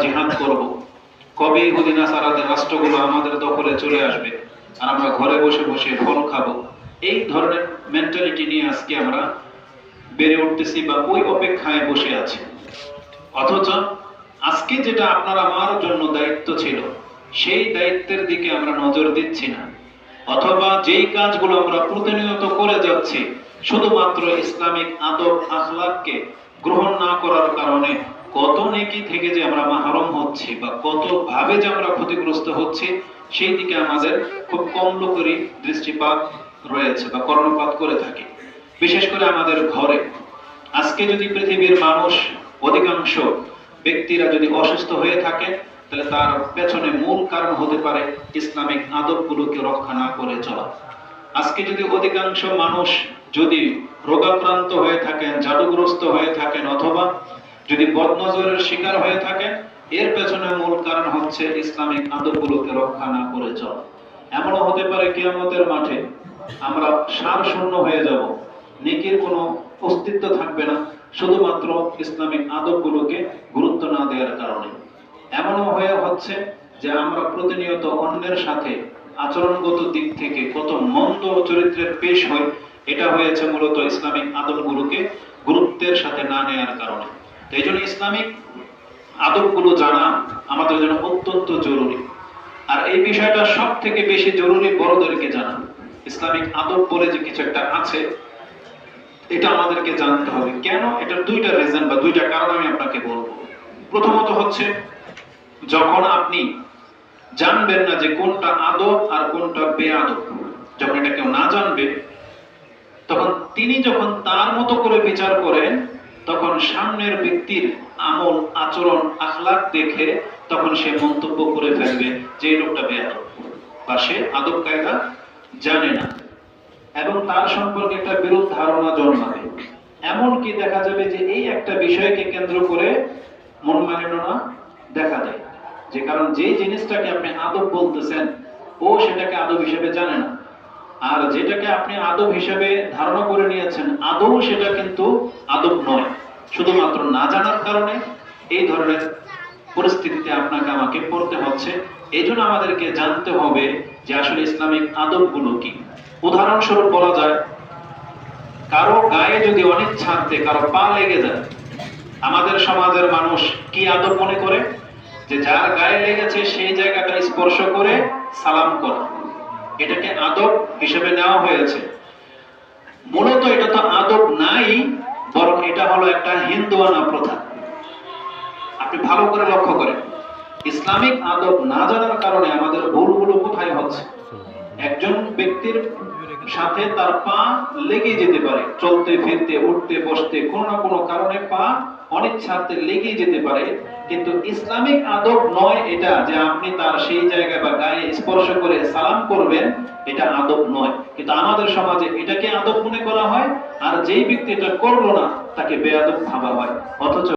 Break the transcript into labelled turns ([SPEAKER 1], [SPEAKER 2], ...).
[SPEAKER 1] জিহাদ করব। কবে ইহুদি নাসারাদের রাষ্ট্রগুলো আমাদের দখলে চলে আসবে আর আমরা ঘরে বসে বসে ফল খাব? এই ধরনের মেন্টালিটি নিয়ে আজকে আমরা বেড়ে উঠতেছি বা ওই অপেক্ষায় বসে আছি। অথচ আজকে যেটা আপনার আমার জন্য দায়িত্ব ছিল, সেই দায়িত্বের দিকে আমরা নজর দিচ্ছি না। অথবা যেই কাজগুলো আমরা প্রতিনিয়ত করে যাচ্ছি, শুধুমাত্র ইসলামিক আদব আখলাককে গ্রহণ না করার কারণে কত নেকি থেকে যে আমরা মাহরম হচ্ছি বা কত ভাবে যে আমরা ক্ষতিগ্রস্ত হচ্ছি, সেই দিকে আমাদের খুব কম লোকেরই দৃষ্টিপাত রয়েছে বা কর্ণপাত করে থাকি। বিশেষ করে আমাদের ঘরে। আজকে যদি পৃথিবীর মানুষ, অধিকাংশ ব্যক্তিরা যদি অসুস্থ হয়ে থাকে, তাহলে তার পেছনে মূল কারণ হতে পারে ইসলামিক আদবগুলোকে রক্ষা না করে চলা। আজকে যদি অধিকাংশ মানুষ যদি রোগাক্রান্ত হয়ে থাকেন, জাদুগ্রস্ত হয়ে থাকেন অথবা যদি বদনজরের শিকার হয়ে থাকেন এর পেছনে মূল কারণ হচ্ছে ইসলামিক আদবগুলোকে রক্ষা না করে চলা। এমনও হতে পারে কিয়ামতের মাঠে আমরা সার শূন্য হয়ে যাব। নেকির কোনো অস্তিত্ব থাকবে না, শুধুমাত্র ইসলামিক আদবগুলোকে গুরুত্ব না দেওয়ার কারণে। এমনও হয়ে হচ্ছে যে আমরা প্রতিনিয়ত অন্যের সাথে আচরণগত দিক থেকে কত মন্দ চরিত্রের পেশ হয় এটা হয়েছে মূলত ইসলামিক আদবগুলোকে গুরুত্বের সাথে না নেওয়ার কারণে। তো এই জন্য ইসলামিক আদবগুলো জানা আমাদের জন্য অত্যন্ত জরুরি। আর এই বিষয়টা সব থেকে বেশি জরুরি বড়দেরকে জানা। ইসলামিক আদব বলে যে কিছু একটা আছে, এটা আমাদেরকে জানতে হবে। কেন? এটার দুইটা রিজন বা দুইটা কারণ আমি আপনাকে বলব। প্রথমত হচ্ছে, যখন আপনি জানবেন না যে কোনটা আদব আর কোনটা বেআদব, যখন এটা কেউ না জানবে, তখন তিনি যখন তার মতো করে বিচার করেন তখন সামনের ব্যক্তির আমল, আচরণ আখলাক দেখে তখন সে মন্তব্য করে ফেলবে যে লোকটা বেআদব বা সে আদব কায়দা জানে না। এবং তার সম্পর্কে একটা বিরূপ ধারণা জন্মাবে। এমনকি দেখা যাবে যে এই একটা বিষয়কে কেন্দ্র করে মন মালিন্যতা দেখা দেয়। যে কারণ যে জিনিসটাকে আপনি আদব বলতেছেন, ও সেটাকে আদব হিসেবে জানে না। আর যেটাকে আপনি আদব হিসেবে ধারণা করে নিয়েছেন আদৌ সেটা কিন্তু আদব নয়। শুধুমাত্র না জানার কারণে এই ধরনের পরিস্থিতিতে আপনাকে আমাকে পড়তে হচ্ছে। এই জন্য আমাদেরকে জানতে হবে যে আসলে ইসলামিক আদবগুলো কি। উদাহরণস্বরূপ বলা যায়, কারও গায়ে যদি অনেক ছাড়তে কারও পা লেগে যায়, আমাদের সমাজের মানুষ কি আদব মনে করে? যে যার গায়ে লেগেছে, সেই জায়গাটা স্পর্শ করে সালাম করা। এটাকে আদব হিসেবে নেওয়া হয়েছে। মূলত এটা তো আদব নাই, বরং এটা হলো একটা হিন্দুয়ানা প্রথা। আপনি ভালো করে লক্ষ্য করেন, ইসলামিক আদব না জানার কারণে আমাদের ভুলগুলো কোথায় হচ্ছে? একজন ব্যক্তির সাথে তার পা লেগে যেতে পারে, চলতে, ফিরতে, উঠতে, বসতে কোনো না কোনো কারণে পা অনিচ্ছাতে লেগে যেতে পারে। কিন্তু ইসলামিক আদব নয় এটা যে আপনি তার সেই জায়গায় বা গায়ে স্পর্শ করে সালাম করবেন, এটা আদব নয়। কিন্তু আমাদের সমাজে এটাকে আদব মনে করা হয়, আর যেই ব্যক্তি এটা করল না, তাকে বেআদব ভাবা হয়। অথচ